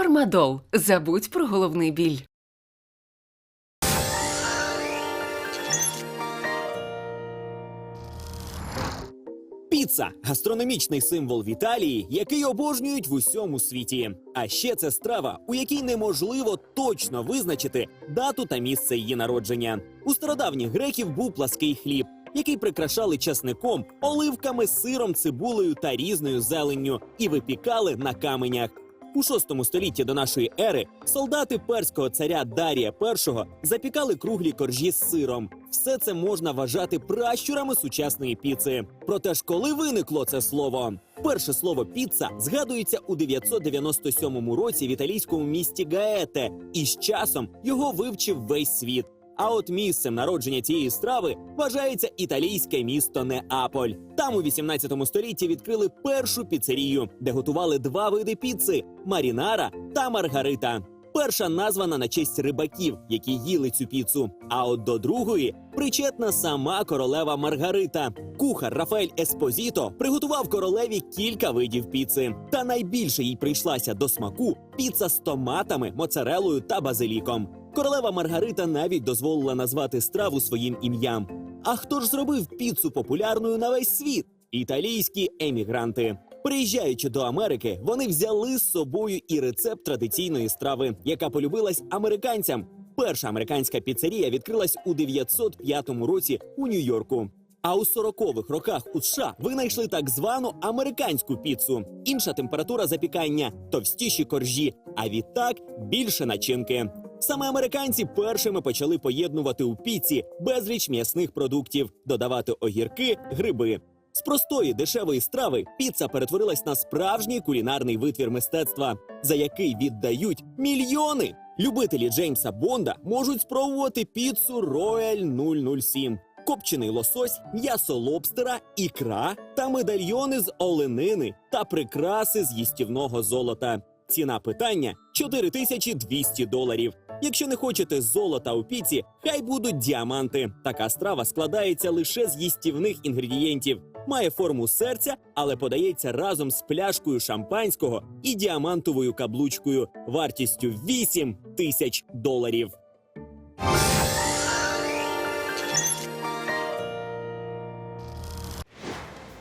Фармадол. Забудь про головний біль. Піца гастрономічний символ в Італії, який обожнюють в усьому світі. А ще це страва, у якій неможливо точно визначити дату та місце її народження. У стародавніх греків був плаский хліб, який прикрашали часником, оливками, сиром, цибулею та різною зеленню і випікали на каменях. У шостому столітті до нашої ери солдати перського царя Дарія І запікали круглі коржі з сиром. Все це можна вважати пращурами сучасної піци. Проте ж, коли виникло це слово? Перше слово піца згадується у 997 році в італійському місті Гаете, і з часом його вивчив весь світ. А от місцем народження цієї страви вважається італійське місто Неаполь. Там у 18 столітті відкрили першу піцерію, де готували два види піци марінара та маргарита. Перша названа на честь рибаків, які їли цю піцу. А от до другої причетна сама королева Маргарита. Кухар Рафаель Еспозіто приготував королеві кілька видів піци. Та найбільше їй прийшлася до смаку піца з томатами, моцарелою та базиліком. Королева Маргарита навіть дозволила назвати страву своїм ім'ям. А хто ж зробив піцу популярною на весь світ? Італійські емігранти. Приїжджаючи до Америки, вони взяли з собою і рецепт традиційної страви, яка полюбилась американцям. Перша американська піцерія відкрилась у 905 році у Нью-Йорку. А у 40-х роках у США винайшли так звану американську піцу. Інша температура запікання, товстіші коржі, а відтак більше начинки. Саме американці першими почали поєднувати у піці безліч м'ясних продуктів, додавати огірки, гриби. З простої дешевої страви піца перетворилась на справжній кулінарний витвір мистецтва, за який віддають мільйони. Любителі Джеймса Бонда можуть спробувати піцу Royal 007. Копчений лосось, м'ясо лобстера, ікра та медальйони з оленини та прикраси з їстівного золота. Ціна питання 4200 доларів. Якщо не хочете золота у піці, хай будуть діаманти. Така страва складається лише з їстівних інгредієнтів. Має форму серця, але подається разом з пляшкою шампанського і діамантовою каблучкою вартістю 8 тисяч доларів.